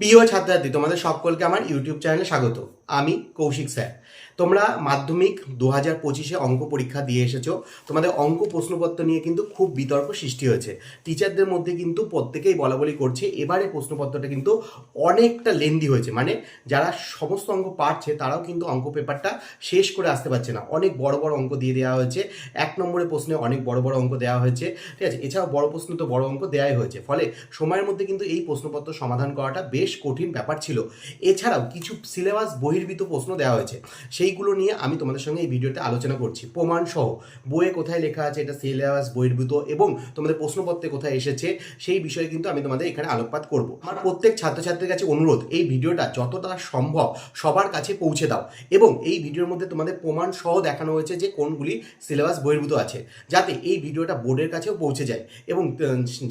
প্রিয় ছাত্রার্থী তোমাদের সকলকে আমার ইউটিউব চ্যানেলে স্বাগত। আমি কৌশিক স্যার। তোমরা মাধ্যমিক দু হাজার পঁচিশে অঙ্ক পরীক্ষা দিয়ে এসেছ। তোমাদের অঙ্ক প্রশ্নপত্র নিয়ে কিন্তু খুব বিতর্ক সৃষ্টি হয়েছে। টিচারদের মধ্যে কিন্তু প্রত্যেকেই বলা বলি করছে। এবারে প্রশ্নপত্রটা কিন্তু অনেকটা লেন্দি হয়েছে। মানে যারা সমস্ত অঙ্ক পারছে, তারাও কিন্তু অঙ্ক পেপারটা শেষ করে আসতে পারছে না। অনেক বড় বড় অঙ্ক দিয়ে দেওয়া হয়েছে। এক নম্বরে প্রশ্নে অনেক বড় বড় অঙ্ক দেওয়া হয়েছে। ঠিক আছে? এছাড়াও বড় প্রশ্ন তো বড় অঙ্ক দেওয়াই হয়েছে। ফলে সময়ের মধ্যে কিন্তু এই প্রশ্নপত্র সমাধান করাটা বেশ কঠিন ব্যাপার ছিল। এছাড়াও কিছু সিলেবাস বহির্ভূত প্রশ্ন দেওয়া হয়েছে। সেইগুলো নিয়ে আমি তোমাদের সঙ্গে এই ভিডিওতে আলোচনা করছি। প্রমাণ সহ বইয়ে কোথায় লেখা আছে, এটা সিলেবাস বহির্ভূত এবং তোমাদের প্রশ্নপত্রে কোথায় এসেছে, সেই বিষয়ে কিন্তু আমি তোমাদের এখানে আলোকপাত করব। আমার প্রত্যেক ছাত্রছাত্রীর কাছে অনুরোধ, এই ভিডিওটা যতটা সম্ভব সবার কাছে পৌঁছে দাও এবং এই ভিডিওর মধ্যে তোমাদের প্রমাণ সহ দেখানো হয়েছে যে কোনগুলি সিলেবাস বহির্ভূত আছে, যাতে এই ভিডিওটা বোর্ডের কাছেও পৌঁছে যায় এবং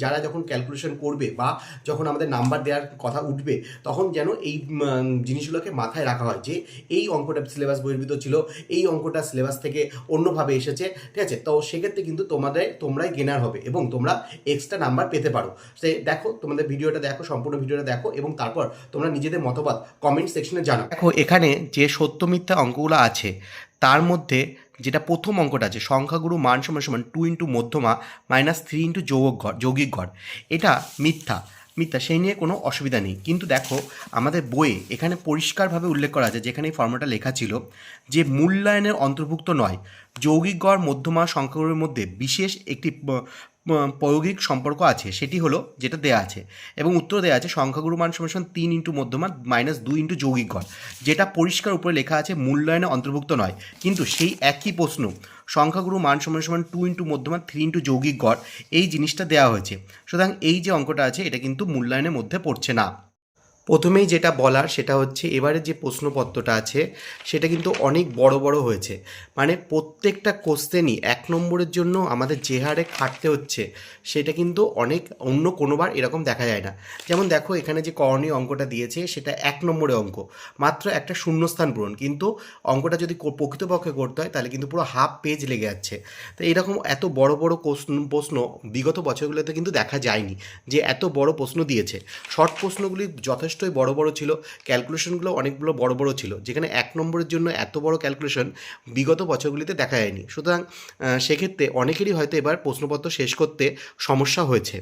যারা যখন ক্যালকুলেশন করবে বা যখন আমাদের নাম্বার দেওয়ার কথা উঠবে, তখন যেন এই জিনিসগুলোকে মাথায় রাখা হয়। যে এই অঙ্কটা সিলেবাস বহির্ভূত ছিল, এই অঙ্কটা সিলেবাস থেকে অন্যভাবে এসেছে, ঠিক আছে? তো সেক্ষেত্রে কিন্তু তোমাদের, তোমরাই গেনার হবে এবং তোমরা এক্সট্রা নাম্বার পেতে পারো। সে দেখো, তোমাদের ভিডিওটা দেখো, সম্পূর্ণ ভিডিওটা দেখো এবং তারপর তোমরা নিজেদের মতবাদ কমেন্ট সেকশনে জানাও। দেখো, এখানে যে সত্য মিথ্যা অঙ্কগুলো আছে, তার মধ্যে যেটা প্রথম অঙ্কটা আছে, সংখ্যাগুরু মান সমান সমান টু ইন্টু মধ্যমা মাইনাস থ্রি ইন্টু যৌগ ঘর, যৌগিক ঘর, এটা মিথ্যা। মিথ্যা, সেই নিয়ে কোনো অসুবিধা নেই। কিন্তু দেখো, আমাদের বইয়ে এখানে পরিষ্কারভাবে উল্লেখ করা আছে, যেখানে এই ফর্মটা লেখা ছিল, যে মূল্যায়নের অন্তর্ভুক্ত নয়, যৌগিক গড়, মধ্যমা, সংখ্যাগুলোর মধ্যে বিশেষ একটি প্রয়োগিক সম্পর্ক আছে, সেটি হলো যেটা দেয়া আছে। এবং উত্তর দেওয়া আছে, সংখ্যাগুরু মান সমান তিন ইন্টু মধ্যমান মাইনাস দুই ইন্টু যৌগিক গড়। যেটা পরিষ্কার উপরে লেখা আছে, মূল্যায়নে অন্তর্ভুক্ত নয়। কিন্তু সেই একই প্রশ্ন, সংখ্যাগুরু মান সমান সমান টু ইন্টু মধ্যমান থ্রি ইন্টু যৌগিক গড়, এই জিনিসটা দেওয়া হয়েছে। সুতরাং এই যে অঙ্কটা আছে, এটা কিন্তু মূল্যায়নের মধ্যে পড়ছে না। প্রথমেই যেটা বলার সেটা হচ্ছে এবারে যে প্রশ্নপত্রটা আছে, সেটা কিন্তু অনেক বড় বড় হয়েছে। মানে প্রত্যেকটা কোশ্চেনই এক নম্বরের জন্য আমাদের যে হারে খাটতে হচ্ছে, সেটা কিন্তু অনেক অন্য কোনোবার এরকম দেখা যায় না। যেমন দেখো এখানে যে করণীয় অঙ্কটা দিয়েছে, সেটা এক নম্বরে অঙ্ক। মাত্র একটা শূন্যস্থান পূরণ। কিন্তু অঙ্কটা যদি প্রকৃতপক্ষে করতে হয়, তাহলে কিন্তু পুরো হাফ পেজ লেগে যাচ্ছে। তো এরকম এত বড় বড় প্রশ্ন বিগত বছরগুলোতে কিন্তু দেখা যায়নি যে এত বড় প্রশ্ন দিয়েছে। শর্ট প্রশ্নগুলি যথেষ্টই বড় বড় ছিল। ক্যালকুলেশনগুলো অনেকগুলো বড় বড় ছিল। যেখানে এক নম্বরের জন্য এত বড় ক্যালকুলেশন বিগত বছরগুলিতে দেখা যায়নি সুতরাং সেক্ষেত্রে অনেকেরই হয়তো এবার প্রশ্নপত্র শেষ করতে সমস্যা হয়েছে।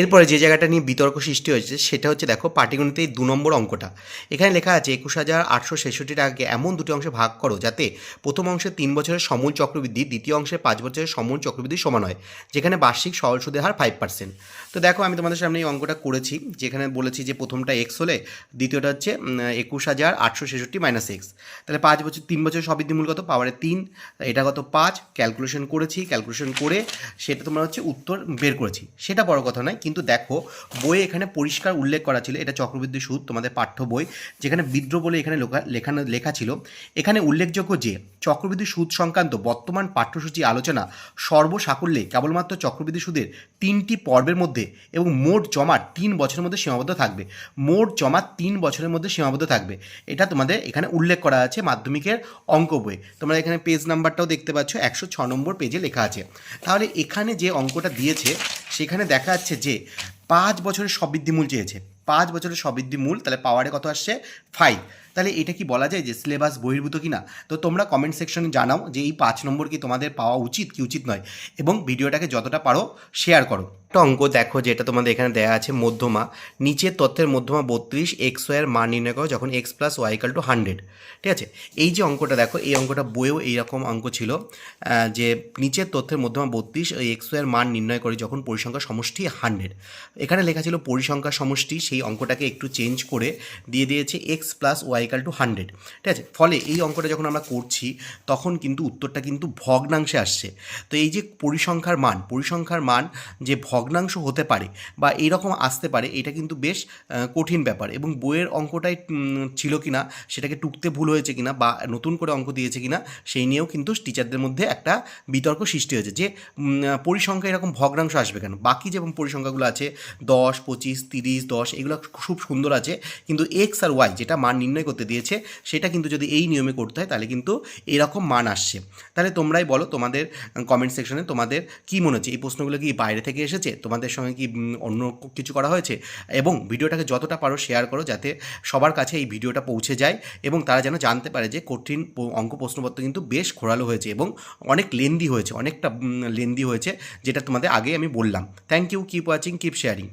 এরপরে যে জায়গাটা নিয়ে বিতর্ক সৃষ্টি হয়েছে, সেটা হচ্ছে দেখো পাটিগণিতে দু নম্বর অঙ্কটা। এখানে লেখা আছে একুশ হাজার আটশো ছেষট্টি টাকাকে এমন দুটি অংশে ভাগ করো যাতে প্রথম অংশে তিন বছরের সমূল চক্রবৃদ্ধি, দ্বিতীয় অংশে পাঁচ বছরের সমূল চক্রবৃদ্ধি সমান হয়, যেখানে বার্ষিক সরল সুদের হার ফাইভ পার্সেন্ট তো দেখো আমি তোমাদের সামনে এই অঙ্কটা করেছি, যেখানে বলেছি যে প্রথমটা এক্স হলে দ্বিতীয়টা হচ্ছে একুশ হাজার আটশো ছেষট্টি মাইনাস এক্স তাহলে পাঁচ বছর, তিন বছর সবৃদ্ধি মূল কত পাওয়ারে তিন। এটা কত? পাঁচ। ক্যালকুলেশন করেছি। ক্যালকুলেশন করে সেটা তোমরা হচ্ছে উত্তর বের করেছি। সেটা বড় কথা নয় কিন্তু দেখো, বইয়ে এখানে পরিষ্কার উল্লেখ করা ছিল, এটা চক্রবৃদ্ধি সুদ, তোমাদের পাঠ্য বই, যেখানে বিদ্রোহ বলে এখানে লেখা- লেখা ছিল। এখানে উল্লেখযোগ্য যে চক্রবৃদ্ধি সুদ সংক্রান্ত বর্তমান পাঠ্যসূচি আলোচনা সর্বসাকুল্যে কেবলমাত্র চক্রবৃদ্ধি সুদের তিনটি পর্বের মধ্যে এবং মোট জমা তিন বছরের মধ্যে সীমাবদ্ধ থাকবে। মোট জমা তিন বছরের মধ্যে সীমাবদ্ধ থাকবে। এটা তোমাদের এখানে উল্লেখ করা আছে মাধ্যমিকের অঙ্ক বই তোমরা এখানে পেজ নাম্বারটাও দেখতে পাচ্ছ, একশো ছ নম্বর পেজে লেখা আছে। তাহলে এখানে যে অঙ্কটা দিয়েছে, সেখানে দেখা যাচ্ছে যে পাঁচ বছরের সবৃদ্ধিমূল চেয়েছে। পাঁচ বছরের সবৃদ্ধি মূল, তাহলে পাওয়ারে কত আসছে? ফাইভ তাহলে এটা কি বলা যায় যে সিলেবাস বহির্ভূত কি না তো তোমরা কমেন্ট সেকশনে জানাও যে এই পাঁচ নম্বর কি তোমাদের পাওয়া উচিত কি উচিত নয়। এবং ভিডিওটাকে যতটা পারো শেয়ার করো। একটা অঙ্ক দেখো যেটা তোমাদের এখানে দেওয়া আছে, মধ্যমা। নিচের তথ্যের মধ্যমা বত্রিশ এক্স ওয়াইয়ের মান নির্ণয় করো যখন X plus Y equal to hundred ঠিক আছে? এই যে অঙ্কটা দেখো, এই অঙ্কটা বইয়েও এইরকম অঙ্ক ছিল যে নিচের তথ্যের মধ্যমা বত্রিশ, ওই এক্স ওয়াইয়ের মান নির্ণয় করে যখন পরিসংখ্যার সমষ্টি হান্ড্রেড এখানে লেখা ছিল পরিসংখ্যার সমষ্টি, সেই অঙ্কটাকে একটু চেঞ্জ করে দিয়ে দিয়েছে X plus Y equal to hundred ঠিক আছে? ফলে এই অঙ্কটা যখন আমরা করছি, তখন কিন্তু উত্তরটা কিন্তু ভগ্নাংশে আসছে। তো এই যে পরিসংখ্যার মান পরিসংখ্যার মান যে ভগ্নাংশ হতে পারে বা এইরকম আসতে পারে, এটা কিন্তু বেশ কঠিন ব্যাপার। এবং বইয়ের অঙ্কটাই ছিল কিনা, সেটাকে টুকতে ভুল হয়েছে কিনা বা নতুন করে অঙ্ক দিয়েছে কিনা, সেই নিয়েও কিন্তু টিচারদের মধ্যে একটা বিতর্ক সৃষ্টি হয়েছে যে পরিসংখ্যা এরকম ভগ্নাংশ আসবে কেন? বাকি যেমন পরিসংখ্যাগুলো আছে, দশ, পঁচিশ, তিরিশ, দশ এগুলো খুব সুন্দর আছে। কিন্তু এক্স আর ওয়াই যেটা মান নির্ণয় করতে দিয়েছে, সেটা কিন্তু যদি এই নিয়মে করতে হয়, তাহলে কিন্তু এরকম মান আসছে। তাহলে তোমরাই বলো তোমাদের কমেন্ট সেকশনে তোমাদের কি মনে হচ্ছে? এই প্রশ্নগুলো কি বাইরে থেকে এসেছে? তোমাদের সঙ্গে কি অন্য কিছু করা হয়েছে? এবং ভিডিওটাকে যতটা পারো শেয়ার করো, যাতে সবার কাছে এই ভিডিওটা পৌঁছে যায় এবং তারা যেন জানতে পারে যে কঠিন অঙ্ক প্রশ্নপত্র কিন্তু বেশ খোরালো হয়েছে এবং অনেক লেন্দি হয়েছে, অনেকটা লেন্দি হয়েছে, যেটা তোমাদের আগে আমি বললাম। Thank you keep watching keep sharing